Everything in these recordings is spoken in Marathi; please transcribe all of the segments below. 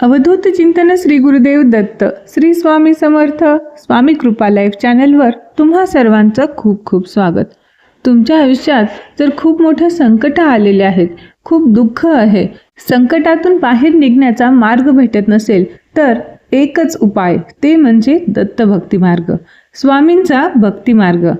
अवधूत चिंतन श्री गुरुदेव दत्त श्री स्वामी समर्थ स्वामी कृपा लाईफ चॅनलवर तुम्हा सर्वांचं खूप खूप स्वागत. तुमच्या आयुष्यात जर खूप मोठं संकट आलेले आहेत खूप दुःख आहे संकटातून बाहेर निघण्याचा मार्ग भेटत नसेल तर एकच उपाय ते म्हणजे दत्त भक्तिमार्ग स्वामींचा भक्तिमार्ग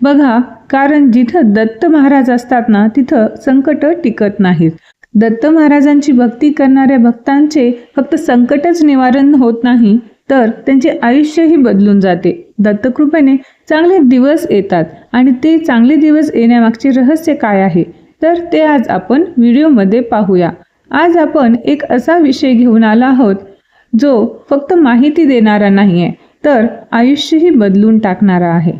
बघा कारण जिथं दत्त महाराज असतात ना तिथं संकट टिकत नाहीत. दत्त महाराजांची भक्ती करणाऱ्या भक्तांचे फक्त संकटच निवारण होत नाही तर त्यांचे आयुष्यही बदलून जाते. दत्तकृपेने चांगले दिवस येतात आणि ते चांगले दिवस येण्यामागचे रहस्य काय आहे? तर ते आज आपण व्हिडिओमध्ये पाहूया. आज आपण एक असा विषय घेऊन आला आहोत जो फक्त माहिती देणारा नाही आहे तर आयुष्यही बदलून टाकणारा आहे.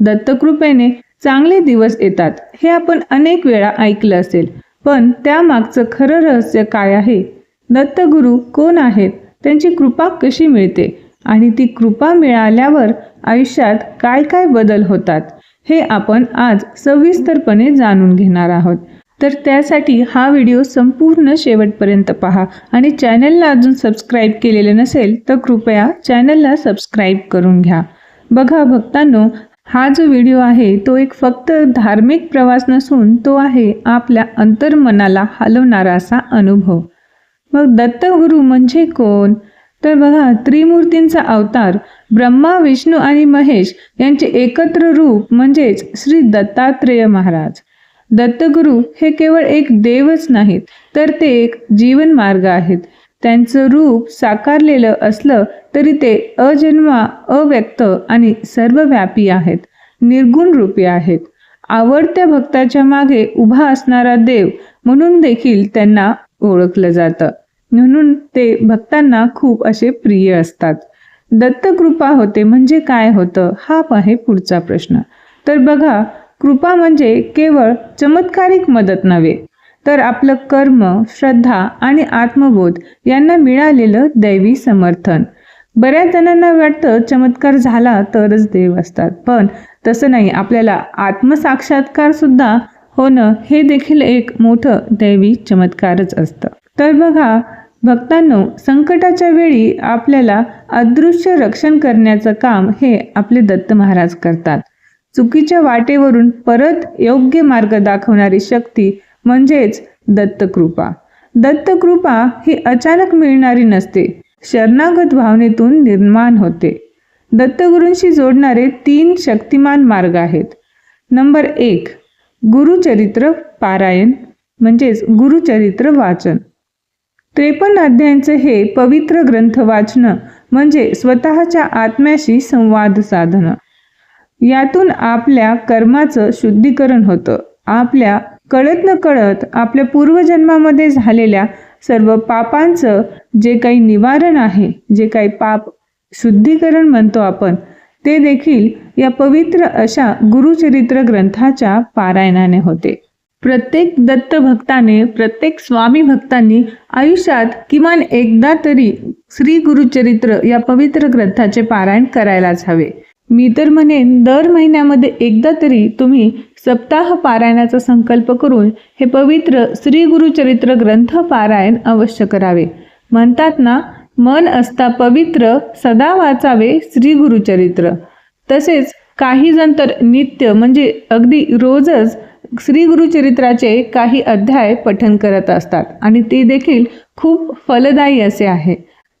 दत्तकृपेने चांगले दिवस येतात हे आपण अनेक वेळा ऐकलं असेल. पण त्यामागचं खरं रहस्य काय आहे? दत्तगुरू कोण आहेत? त्यांची कृपा कशी मिळते? आणि ती कृपा मिळाल्यावर आयुष्यात काय काय बदल होतात? हे आपण आज सविस्तरपणे जाणून घेणार आहोत. तर त्यासाठी हा व्हिडिओ संपूर्ण शेवटपर्यंत पहा आणि चॅनलला अजून सबस्क्राईब केलेले नसेल तर कृपया चॅनलला सबस्क्राईब करून घ्या. बघा भक्तांनो हा जो व्हिडिओ आहे तो एक फक्त धार्मिक प्रवास नसून तो आहे आपल्या अंतर्मनाला हलवणारा असा अनुभव. मग दत्तगुरू म्हणजे कोण? तर बघा त्रिमूर्तींचा अवतार ब्रह्मा विष्णू आणि महेश यांचे एकत्र रूप म्हणजेच श्री दत्तात्रेय महाराज. दत्तगुरू हे केवळ एक देवच नाहीत तर ते एक जीवन मार्ग आहेत. त्यांचं रूप साकारलेलं असलं तरी ते अजन्मा अव्यक्त आणि सर्वव्यापी आहेत. निर्गुण रूपी आहेत. आवडत्या भक्ताच्या मागे उभा असणारा देव म्हणून देखील त्यांना ओळखलं जातं. म्हणून ते भक्तांना खूप असे प्रिय असतात. दत्तकृपा होते म्हणजे काय होतं? हा आहे पुढचा प्रश्न. तर बघा कृपा म्हणजे केवळ चमत्कारिक मदत नव्हे. तर आपलं कर्म श्रद्धा आणि आत्मबोध यांना मिळालेलं दैवी समर्थन. बऱ्याच जणांना वाटतं चमत्कार झाला तरच देव असतात. पण तसं नाही. आपल्याला आत्मसाक्षात्कार सुद्धा होणं हे देखील एक मोठं दैवी चमत्कारच असतं. तर बघा भक्तांनो संकटाच्या वेळी आपल्याला अदृश्य रक्षण करण्याचं काम हे आपले दत्त महाराज करतात. चुकीच्या वाटेवरून परत योग्य मार्ग दाखवणारी शक्ती म्हणजेच दत्तकृपा. दत्तकृपा ही अचानक मिळणारी नसते. शरणागत भावनेतून निर्माण होते. दत्तगुरूंशी जोडणारे तीन शक्तिमान मार्ग आहेत. नंबर एक गुरुचरित्र पारायण म्हणजेच गुरुचरित्र वाचन. त्रेपन्न अध्यायांचे हे पवित्र ग्रंथ वाचणं म्हणजे स्वतःच्या आत्म्याशी संवाद साधणं. यातून आपल्या कर्माचं शुद्धीकरण होतं. आपल्या कळत न कळत आपल्या पूर्वजन्मामध्ये झालेल्या सर्व पापांचं जे काही निवारण आहे जे काही पाप शुद्धीकरण म्हणतो आपण ते देखील या पवित्र अशा गुरुचरित्र ग्रंथाच्या पारायणाने होते. प्रत्येक दत्त भक्ताने प्रत्येक स्वामी भक्तांनी आयुष्यात किमान एकदा तरी श्री गुरुचरित्र या पवित्र ग्रंथाचे पारायण करायलाच हवे. मी तर म्हणेन दर महिन्यामध्ये एकदा तरी तुम्ही सप्ताह पारायणाचा संकल्प करून हे पवित्र श्री गुरुचरित्र ग्रंथ पारायण अवश्य करावे. म्हणतात ना मन असता पवित्र सदा वाचावे श्री गुरुचरित्र तसेच काही जण तर नित्य म्हणजे अगदी रोजच श्री गुरुचरित्राचे काही अध्याय पठन करत असतात आणि ते देखील खूप फलदायी असे आहे.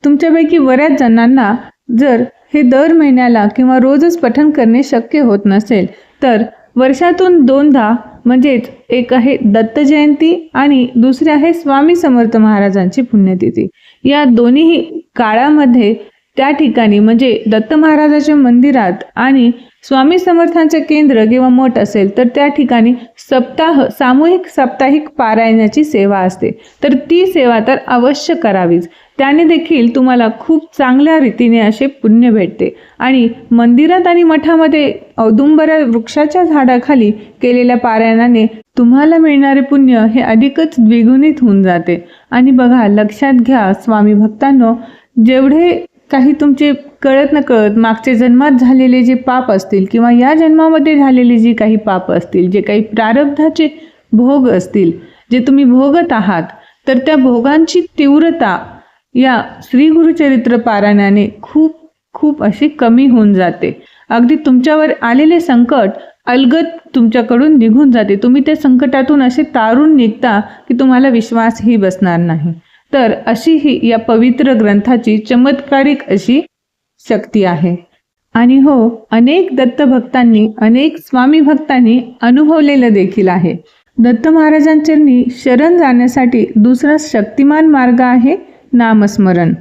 तुमच्यापैकी बऱ्याच जणांना जर हे दर महिन्याला किंवा रोजच पठन करणे शक्य होत नसेल तर वर्षातून दोनदा म्हणजेच एक आहे दत्त जयंती आणि दुसरी आहे स्वामी समर्थ महाराजांची पुण्यतिथी. या दोन्ही काळामध्ये त्या ठिकाणी म्हणजे दत्त महाराजाच्या मंदिरात आणि स्वामी समर्थांचे केंद्र किंवा मठ असेल तर त्या ठिकाणी सप्ताह सामूहिक साप्ताहिक पारायणाची सेवा असते. तर ती सेवा तर अवश्य करावीच. त्याने देखील तुम्हाला खूप चांगल्या रीतीने असे पुण्य भेटते. आणि मंदिरात आणि मठामध्ये औदुंबऱ्या वृक्षाच्या झाडाखाली केलेल्या पारायणाने तुम्हाला मिळणारे पुण्य हे अधिकच द्विगुणित होऊन जाते. आणि बघा लक्षात घ्या स्वामी भक्तांनो जेवढे काही तुमचे कळत न कळत मागच्या जन्मात झालेले जे पाप असतील किंवा या जन्मामध्ये झालेले जे काही पाप असतील जे काही प्रारब्धाचे भोग असतील जे तुम्ही भोगत आहात तर त्या भोगांची तीव्रता या श्री गुरुचरित्र पारायणाने खूप खूप अशी कमी होऊन जाते. अगदी तुमच्यावर आलेले संकट अलगत तुमच्याकडून निघून जाते. तुम्ही त्या संकटातून असे तारून निघता की तुम्हाला विश्वासही बसणार नाही. तर अशी ही या पवित्र ग्रंथाची चमत्कारिक अशी शक्ती आहे. आणि हो अनेक दत्तभक्तांनी अनेक स्वामी भक्तांनी अनुभवलेलं देखील आहे. दत्त महाराजांचरणी शरण जाण्यासाठी दुसरा शक्तिमान मार्ग आहे नामस्मरण.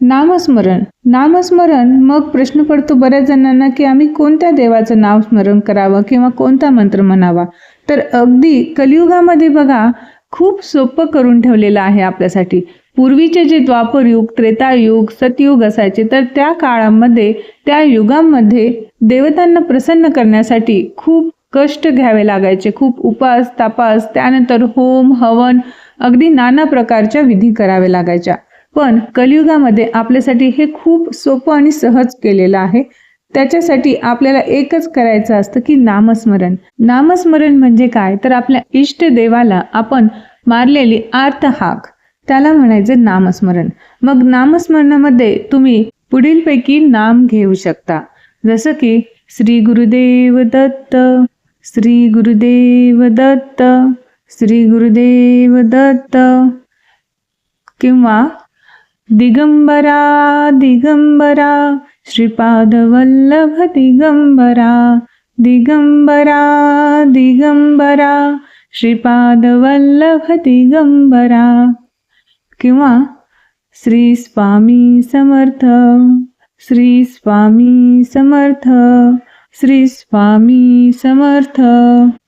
नामस्मरण. नामस्मरण मग प्रश्न पडतो बऱ्याच जणांना की आम्ही कोणत्या देवाचं नाव स्मरण करावं किंवा कोणता मंत्र म्हणावा? तर अगदी कलियुगामध्ये बघा खूप सोपं करून ठेवलेलं आहे आपल्यासाठी. पूर्वीचे जे द्वापरयुग त्रेतायुग सतयुग असायचे तर त्या काळामध्ये त्या युगामध्ये देवतांना प्रसन्न करण्यासाठी खूप कष्ट घ्यावे लागायचे. खूप उपास तापास त्यानंतर होम हवन अगदी नाना प्रकारच्या विधी कराव्या लागायच्या. पण कलियुगामध्ये आपल्यासाठी हे खूप सोपं आणि सहज केलेलं आहे. त्याच्यासाठी आपल्याला एकच करायचं असतं की नामस्मरण. नामस्मरण म्हणजे काय? तर आपल्या इष्ट देवाला आपण मारलेली आर्त हाक. त्याला म्हणायचं नामस्मरण. मग नामस्मरणामध्ये तुम्ही पुढीलपैकी नाम घेऊ शकता. जसं की श्री गुरुदेव दत्त श्री गुरुदेव दत्त श्री गुरुदेव दत्त किंवा दिगंबरा दिगंबरा श्रीपादवल्लभ दिगंबरा दिगंबरा दिगंबरा श्रीपादवल्लभ दिगंबरा किंवा श्री स्वामी समर्थ श्री स्वामी समर्थ. श्री स्वामी समर्थ.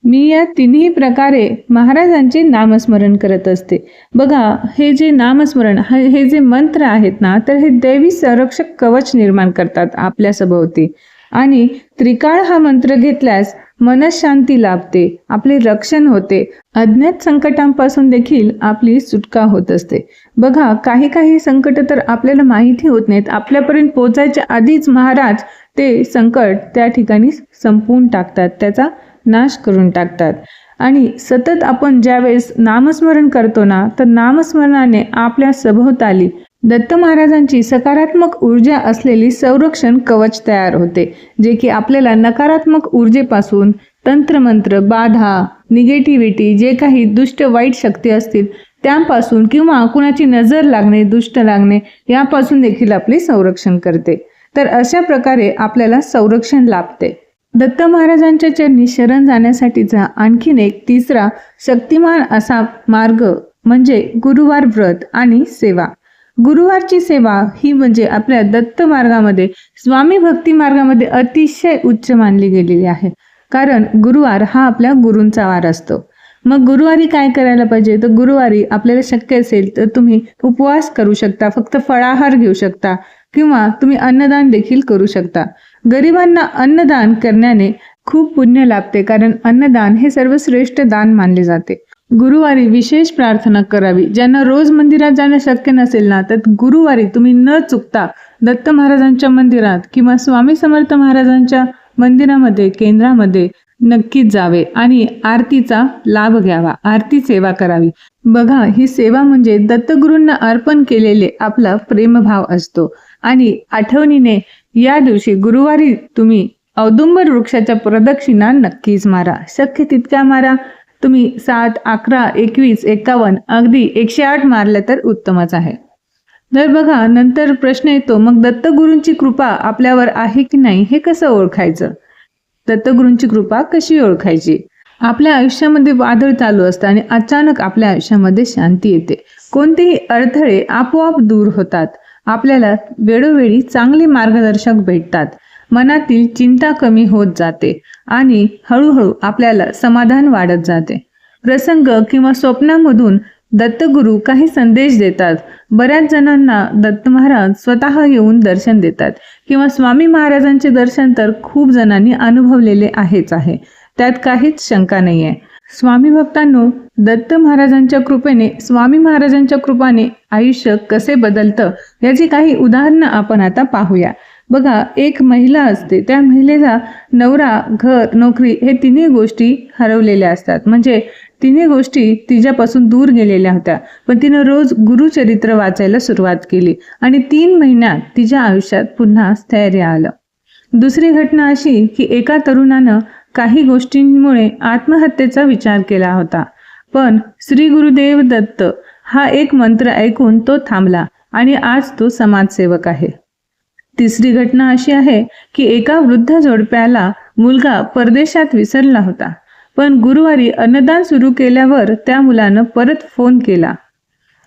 मी या तिन्ही प्रकारे महाराजांचे नामस्मरण करत असते. बघा हे जे नामस्मरण हे हे जे मंत्र आहेत ना तर हे देवी संरक्षक कवच निर्माण करतात आपल्या सभोवती. आणि त्रिकाळ हा मंत्र घेतल्यास मनशांती लाभते आपले रक्षण होते. अज्ञात संकटांपासून देखील आपली सुटका होत असते. बघा काही काही संकट तर आपल्याला माहिती होत नाहीत. आपल्यापर्यंत पोचायच्या आधीच महाराज ते संकट त्या ठिकाणी संपवून टाकतात त्याचा नाश करून टाकतात. आणि सतत आपण ज्यावेळेस नामस्मरण करतो ना तर नामस्मरणाने आपल्या सभोवताली दत्त महाराजांची सकारात्मक ऊर्जा असलेली संरक्षण कवच तयार होते जे की आपल्याला नकारात्मक ऊर्जेपासून तंत्रमंत्र बाधा निगेटिव्हिटी जे काही दुष्ट वाईट शक्ती असतील त्यापासून किंवा कुणाची नजर लागणे दुष्ट लागणे यापासून देखील आपले संरक्षण करते. तर अशा प्रकारे आपल्याला संरक्षण लाभते. दत्त महाराजांच्या चरणी शरण जाण्यासाठीचा आणखीन एक तिसरा शक्तिमान असा मार्ग म्हणजे गुरुवार व्रत आणि सेवा. गुरुवारची सेवा ही म्हणजे आपल्या दत्त मार्गामध्ये स्वामी भक्ती मार्गामध्ये अतिशय उच्च मानली गेलेली आहे. कारण गुरुवार हा आपल्या गुरूंचा वार असतो. मग गुरुवारी काय करायला पाहिजे? तर गुरुवारी आपल्याला शक्य असेल तर तुम्ही उपवास करू शकता फक्त फळाहार घेऊ शकता. किंवा तुम्ही अन्नदान देखील करू शकता. गरिबांना अन्नदान करण्याने खूप पुण्य लाभते कारण अन्नदान हे सर्वश्रेष्ठ दान मानले जाते. गुरुवारी विशेष प्रार्थना करावी. ज्यांना रोज मंदिरात जाणं शक्य नसेल ना तर गुरुवारी तुम्ही न चुकता दत्त महाराजांच्या मंदिरात किंवा स्वामी समर्थ महाराजांच्या मंदिरामध्ये केंद्रामध्ये नक्कीच जावे आणि आरतीचा लाभ घ्यावा. आरती सेवा करावी. बघा ही सेवा म्हणजे दत्तगुरूंना अर्पण केलेले आपला प्रेमभाव असतो. आणि आठवणीने या दिवशी गुरुवारी तुम्ही औदुंबर वृक्षाच्या प्रदक्षिणा नक्कीच मारा. शक्य तितक्या मारा. तुम्ही सात अकरा एकवीस एकावन्न अगदी एकशे आठ मारल्या तर उत्तमच आहे. तर बघा नंतर प्रश्न येतो मग दत्तगुरूंची कृपा आपल्यावर आहे की नाही हे कसं ओळखायचं? दत्तगुरूंची कृपा कशी ओळखायची? आपल्या आयुष्यामध्ये वादळ चालू असतं आणि अचानक आपल्या आयुष्यामध्ये शांती येते. कोणतेही अडथळे आपोआप दूर होतात. आपल्याला वेळोवेळी चांगले मार्गदर्शक भेटतात. मनातील चिंता कमी होत जाते आणि हळूहळू आपल्याला समाधान वाढत जाते. प्रसंग किंवा स्वप्नामधून दत्तगुरू काही संदेश देतात. बऱ्याच जणांना दत्त महाराज स्वतः येऊन दर्शन देतात किंवा स्वामी महाराजांचे दर्शन तर खूप जणांनी अनुभवलेले आहेच आहे. त्यात काहीच शंका नाही आहे स्वामी भक्तांनो दत्त महाराजांच्या कृपेने स्वामी महाराजांच्या कृपाने आयुष्य कसे बदलतं याची काही उदाहरणं आपण आता पाहूया. बघा एक महिला असते. त्या महिलेचा नवरा घर नोकरी हे तिन्ही गोष्टी हरवलेल्या असतात. म्हणजे तिने गोष्टी तिच्यापासून दूर गेलेल्या होत्या. पण तिनं रोज गुरुचरित्र वाचायला सुरुवात केली आणि तीन महिन्यात तिच्या आयुष्यात पुन्हा स्थैर्य आलं. दुसरी घटना अशी की एका तरुणानं काही गोष्टींमुळे आत्महत्येचा विचार केला होता. पण श्री गुरुदेव दत्त हा एक मंत्र ऐकून तो थांबला आणि आज तो समाजसेवक आहे. तिसरी घटना अशी आहे की एका वृद्ध जोडप्याला मुलगा परदेशात विसरला होता पण गुरुवारी अन्नदान सुरू केल्यावर त्या मुलानं परत फोन केला.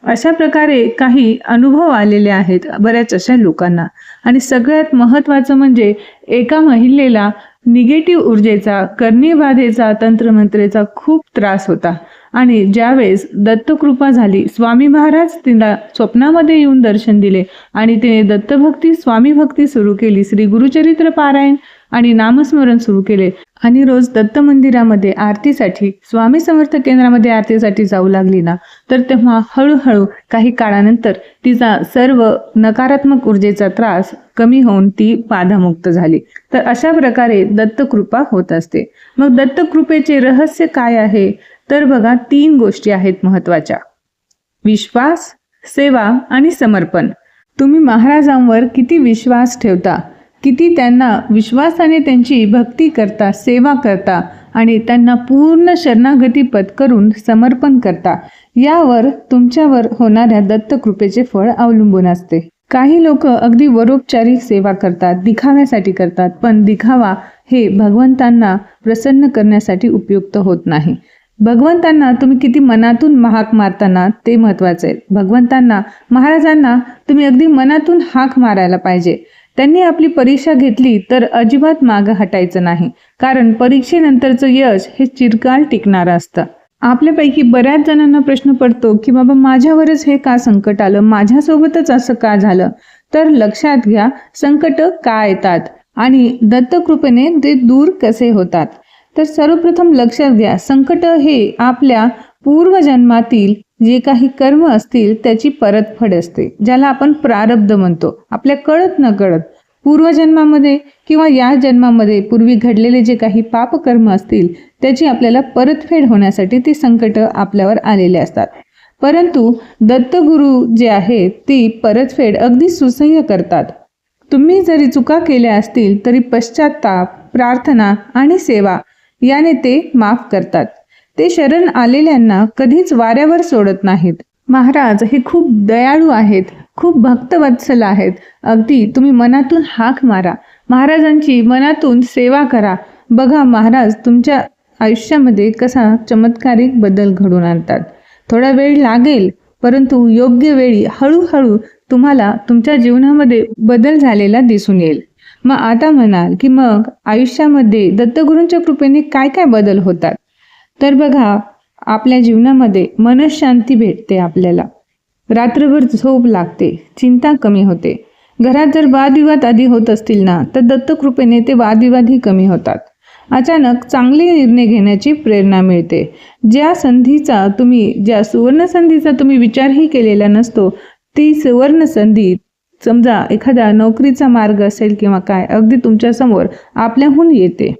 अशा प्रकारे काही अनुभव आलेले आहेत बऱ्याच अशा लोकांना. आणि सगळ्यात महत्त्वाचं म्हणजे एका महिलेला निगेटिव्ह ऊर्जेचा कर्णीबाधेचा तंत्रमंत्रेचा खूप त्रास होता. आणि ज्यावेळेस दत्तकृपा झाली स्वामी महाराज तिला स्वप्नामध्ये येऊन दर्शन दिले आणि तिने दत्तभक्ती स्वामी भक्ती सुरू केली श्री गुरुचरित्र पारायण आणि नामस्मरण सुरू केले. आणि रोज दत्त मंदिरामध्ये आरतीसाठी स्वामी समर्थ केंद्रामध्ये आरतीसाठी जाऊ लागली ना तर तेव्हा हळूहळू काही काळानंतर तिचा सर्व नकारात्मक ऊर्जेचा त्रास कमी होऊन ती बाधामुक्त झाली. तर अशा प्रकारे दत्तकृपा होत असते. मग दत्तकृपेचे रहस्य काय आहे? तर बघा तीन गोष्टी आहेत महत्त्वाच्या विश्वास सेवा आणि समर्पण. तुम्ही महाराजांवर किती विश्वास ठेवता? किती त्यांना विश्वासाने त्यांची भक्ती करता सेवा करता आणि त्यांना पूर्ण शरणागती पत्करून समर्पण करता यावर तुमच्यावर होणाऱ्या दत्तकृपेचे फळ अवलंबून असते. काही लोक अगदी वरोपचारी सेवा करतात दिखाव्यासाठी करतात पण दिखावा हे भगवंतांना प्रसन्न करण्यासाठी उपयुक्त होत नाही. भगवंतांना तुम्ही किती मनातून महाक मारताना ते महत्त्वाचे आहे भगवंतांना महाराजांना तुम्ही अगदी मनातून हाक मारायला पाहिजे. त्यांनी आपली परीक्षा घेतली तर अजिबात मागं हटायचं नाही. कारण परीक्षेनंतरचं यश हे चिरकाल टिकणारं असतं. आपल्यापैकी बऱ्याच जणांना प्रश्न पडतो की बाबा माझ्यावरच हे का संकट आलं? माझ्यासोबतच असं का झालं? तर लक्षात घ्या संकट का येतात आणि दत्तकृपेने ते दूर कसे होतात. तर सर्वप्रथम लक्षात घ्या संकट हे आपल्या पूर्वजन्मातील जे काही कर्म असतील त्याची परतफेड असते ज्याला आपण प्रारब्ध म्हणतो. आपल्या कळत न कळत पूर्वजन्मामध्ये किंवा या जन्मामध्ये पूर्वी घडलेले जे काही पापकर्म असतील त्याची आपल्याला परतफेड होण्यासाठी ती संकट आपल्यावर आलेले असतात. परंतु दत्तगुरू जे आहेत ती परतफेड अगदी सुसह्य करतात. तुम्ही जरी चुका केल्या असतील तरी पश्चाताप प्रार्थना आणि सेवा याने ते माफ करतात. ते शरण आलेल्यांना कधीच वाऱ्यावर सोडत नाहीत. महाराज हे खूप दयाळू आहेत खूप भक्तवत्सल आहेत. अगदी तुम्ही मनातून हाक मारा. महाराजांची मनातून सेवा करा. बघा महाराज तुमच्या आयुष्यामध्ये कसा चमत्कारिक बदल घडून आणतात. थोडा वेळ लागेल परंतु योग्य वेळी हळूहळू तुम्हाला तुमच्या जीवनामध्ये बदल झालेला दिसून येईल. मग आता म्हणाल की मग आयुष्यामध्ये दत्तगुरूंच्या कृपेने काय काय बदल होतात? तर बघा आपल्या जीवनामध्ये मनशांती भेटते आपल्याला. रात्रभर झोप लागते चिंता कमी होते. घरात जर वादविवाद आधी होत असतील ना तर दत्तकृपेने ते वादविवादही कमी होतात. अचानक चांगले निर्णय घेण्याची प्रेरणा मिळते. ज्या संधीचा तुम्ही ज्या सुवर्ण संधीचा तुम्ही विचारही केलेला नसतो ती सुवर्ण संधी समजा एखादा नोकरीचा मार्ग असेल किंवा काय अगदी तुमच्यासमोर आपल्याहून येते.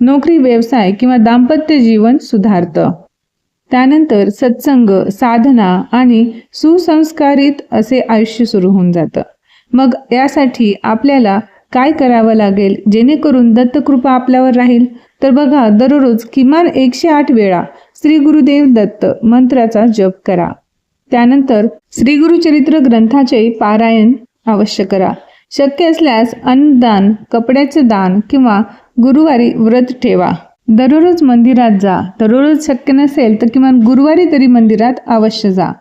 नोकरी व्यवसाय किंवा दाम्पत्य जीवन सुधारतं. त्यानंतर सत्संग साधना आणि सुसंस्कारित असे आयुष्य सुरू होऊन जातं. मग यासाठी आपल्याला काय करावं लागेल? जेणेकरून दत्तकृपा आपल्यावर राहील? तर बघा दररोज किमान एकशे आठ वेळा श्री गुरुदेव दत्त मंत्राचा जप करा. त्यानंतर श्री गुरुचरित्र ग्रंथाचे पारायण अवश्य करा. शक्य असल्यास अन्नदान कपड्याचे दान किंवा गुरुवारी व्रत ठेवा. दररोज मंदिरात जा. दररोज शक्य नसेल तर किमान गुरुवारी तरी मंदिरात अवश्य जा.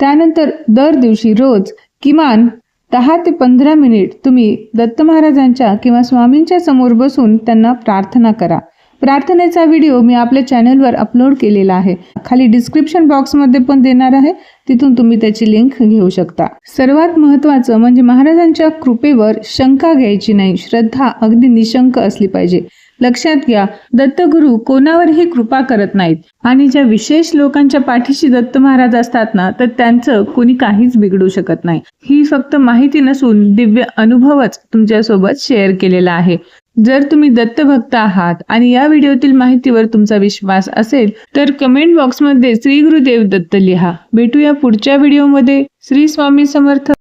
त्यानंतर दर दिवशी रोज किमान दहा ते पंधरा मिनिट तुम्ही दत्त महाराजांच्या किंवा स्वामींच्या समोर बसून त्यांना प्रार्थना करा. प्रार्थनेचा व्हिडिओ मी आपल्या चॅनलवर अपलोड केलेला आहे. खाली डिस्क्रिप्शन बॉक्समध्ये पण देणार आहे. तिथून तुम्ही त्याची लिंक घेऊ शकता. सर्वात महत्त्वाचं म्हणजे महाराजांच्या कृपेवर शंका घ्यायची नाही. श्रद्धा अगदी निशंक असली पाहिजे. लक्षात घ्या दत्तगुरू कोणावरही कृपा करत नाहीत. आणि ज्या विशेष लोकांच्या पाठीशी दत्त महाराज असतात ना तर त्यांचं कोणी काहीच बिघडू शकत नाही. ही फक्त माहिती नसून दिव्य अनुभवच तुमच्यासोबत शेअर केलेला आहे. जर तुम्ही दत्तभक्त आहात आणि या व्हिडिओतील माहितीवर तुमचा विश्वास असेल तर कमेंट बॉक्समध्ये श्री गुरुदेव दत्त लिहा. भेटूया पुढच्या व्हिडिओमध्ये. श्री स्वामी समर्थ.